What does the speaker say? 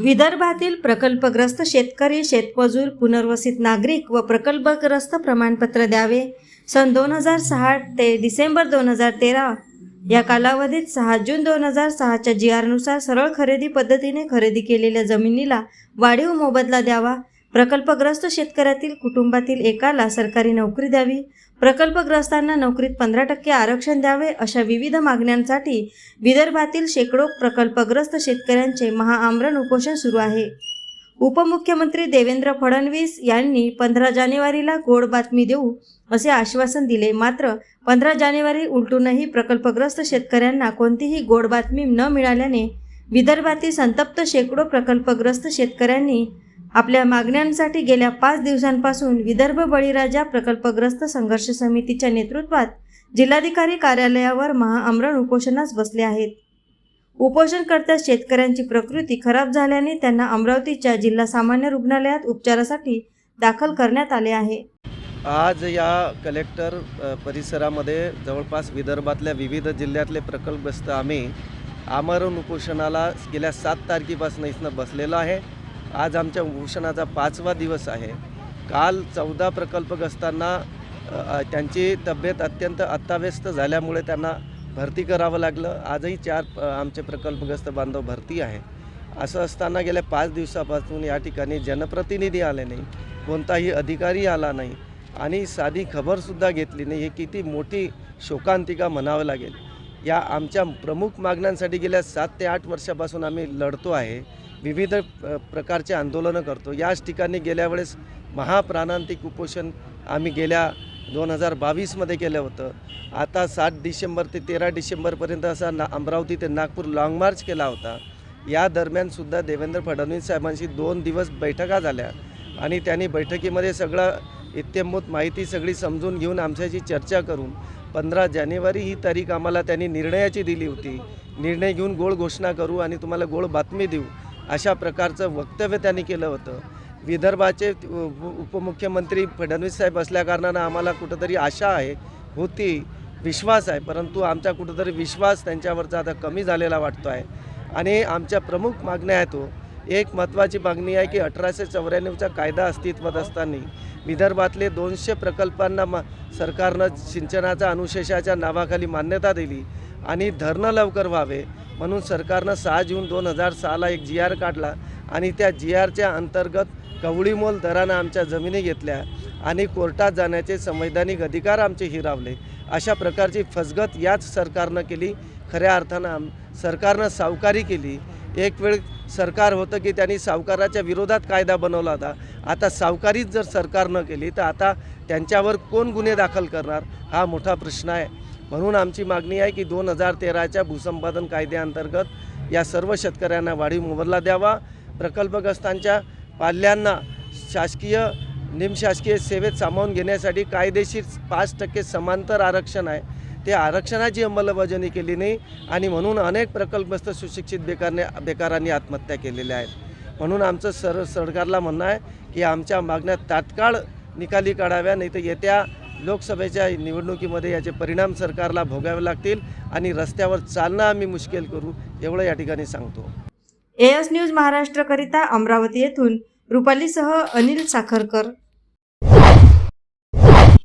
विदर्भातील प्रकल्पग्रस्त शेतकरी शेतमजूर पुनर्वसित नागरिक व प्रकल्पग्रस्त प्रमाणपत्र द्यावे. सन दोन हजार सहा ते डिसेंबर दोन हजार तेरा या कालावधीत सहा जून दोन हजार सहाच्या जी आरनुसार सरळ खरेदी पद्धतीने खरेदी केलेल्या जमिनीला वाढीव मोबदला द्यावा. प्रकल्पग्रस्त शेतकऱ्यातील कुटुंबातील एकाला सरकारी नोकरी द्यावी. प्रकल्पग्रस्तांना नोकरीत पंधरा टक्के आरक्षण द्यावे अशा विविध मागण्यांसाठी विदर्भातील शेकडो प्रकल्पग्रस्त शेतकऱ्यांचे महाआमरण उपोषण सुरू आहे. उपमुख्यमंत्री देवेंद्र फडणवीस यांनी पंधरा जानेवारीला गोड बातमी देऊ असे आश्वासन दिले. मात्र पंधरा जानेवारी उलटूनही प्रकल्पग्रस्त शेतकऱ्यांना कोणतीही गोड बातमी न मिळाल्याने विदर्भातील संतप्त शेकडो प्रकल्पग्रस्त शेतकऱ्यांनी आपल्या मागण्यांसाठी गेल्या पाच दिवसांपासून विदर्भ बळीराजा प्रकल्पग्रस्त संघर्ष समितीच्या नेतृत्वात जिल्हाधिकारी कार्यालयावर महाआमरण उपोषणास बसले आहेत. उपोषणकर्त्या शेतकऱ्यांची प्रकृती खराब झाल्याने त्यांना अमरावतीच्या जिल्हा सामान्य रुग्णालयात उपचारासाठी दाखल करण्यात आले आहे. आज या कलेक्टर परिसरामध्ये जवळपास विदर्भातल्या विविध जिल्ह्यातले प्रकल्पग्रस्त आम्ही आमरण उपोषणाला गेल्या सात तारखेपासून इथनं बसलेलो आहे. आज आमच्या उपोषणाचा पाचवा दिवस आहे. काल चौदा प्रकल्पग्रस्तांना त्यांची तब्येत अत्यंत अत्ताव्यस्त झाल्यामुळे त्यांना भरती करावं लागलं. आजही चार आमचे प्रकल्पग्रस्त बांधव भरती आहे. असं असताना गेल्या पाच दिवसापासून या ठिकाणी जनप्रतिनिधी आले नाही कोणताही अधिकारी आला नाही आणि साधी खबरसुद्धा घेतली नाही. हे किती मोठी शोकांतिका म्हणावं लागेल. या आमच्या प्रमुख मागण्यांसाठी गेल्या सात ते आठ वर्षापासून आम्ही लढतो आहे. विविध प्रकारचे आंदोलनं करतो. याच ठिकाणी गेल्या वेळेस महाप्राणांतिक उपोषण आम्ही गेल्या दोन हजार बावीसमध्ये केलं होतं. आता सात डिसेंबर ते तेरा डिसेंबरपर्यंत असा ना अमरावती ते नागपूर लाँग मार्च केला होता. या दरम्यानसुद्धा देवेंद्र फडणवीस साहेबांशी दोन दिवस बैठका झाल्या आणि त्यांनी बैठकीमध्ये सगळं इत्यंभूत माहिती सगळी समजून घेऊन आमच्याशी चर्चा करून पंधरा जानेवारी ही तारीख आम्हाला त्यांनी निर्णयाची दिली होती. निर्णय घेऊन गोळ घोषणा करू आणि तुम्हाला गोळ बातमी देऊ. अशा प्रकारचं वक्तव्य त्यांनी केलं होतं. विदर्भाचे उपमुख्यमंत्री फडणवीस साहेब असल्याकारणानं आम्हाला कुठंतरी आशा आहे होती विश्वास आहे. परंतु आमचा कुठंतरी विश्वास त्यांच्यावरचा आता कमी झालेला वाटतो आहे आणि आमच्या प्रमुख मागण्या आहेत तो एक महत्त्वाची मागणी आहे की अठराशे चौऱ्याण्णवचा कायदा अस्तित्वात असताना विदर्भातले दोनशे प्रकल्पांना मा सरकारनं सिंचनाच्या अनुशेषाच्या नावाखाली मान्यता दिली आणि धरणं लवकर व्हावे. म्हणून सरकारनं सहा जून दोन हजार सहाला एक जी आर काढला आणि त्या जी आरच्या अंतर्गत कवळीमोल दरानं आमच्या जमिनी घेतल्या आणि कोर्टात जाण्याचे संवैधानिक अधिकार आमचे हिरावले. अशा प्रकारची फसगत याच सरकारनं केली. खऱ्या अर्थानं आम सरकारनं सावकारी केली. एक वेळ सरकार होतं की त्यांनी सावकाराच्या विरोधात कायदा बनवला होता. आता सावकारीच जर सरकारनं केली तर आता त्यांच्यावर कोण गुन्हे दाखल करणार? हा मोठा प्रश्न आहे. म्हणून आमची मागणी आहे की दोन हजार तेराच्या भूसंपादन कायद्याअंतर्गत या सर्व शेतकऱ्यांना वाढीव मोबदला द्यावा. प्रकल्पग्रस्तांच्या पाल्यांना शासकीय निमशासकीय सेवेत सामावून घेण्यासाठी कायदेशीर पाच टक्के समांतर आरक्षण आहे. ते आरक्षणाची अंमलबजावणी केली नाही आणि म्हणून अनेक प्रकल्पग्रस्त सुशिक्षित बेकारने बेकारांनी आत्महत्या केलेल्या आहेत. म्हणून आमचं सर सरकारला म्हणणं आहे की आमच्या मागण्या तात्काळ निकाली काढाव्या नाही तर येत्या लोकसभेच्या निवडणुकीमध्ये याचे परिणाम सरकारला भोगावे लागतील आणि रस्त्यावर चालणं आम्ही मुश्किल करू एवढं या ठिकाणी सांगतो. एएस न्यूज महाराष्ट्रकरिता अमरावती येथून रुपालीसह अनिल साखरकर.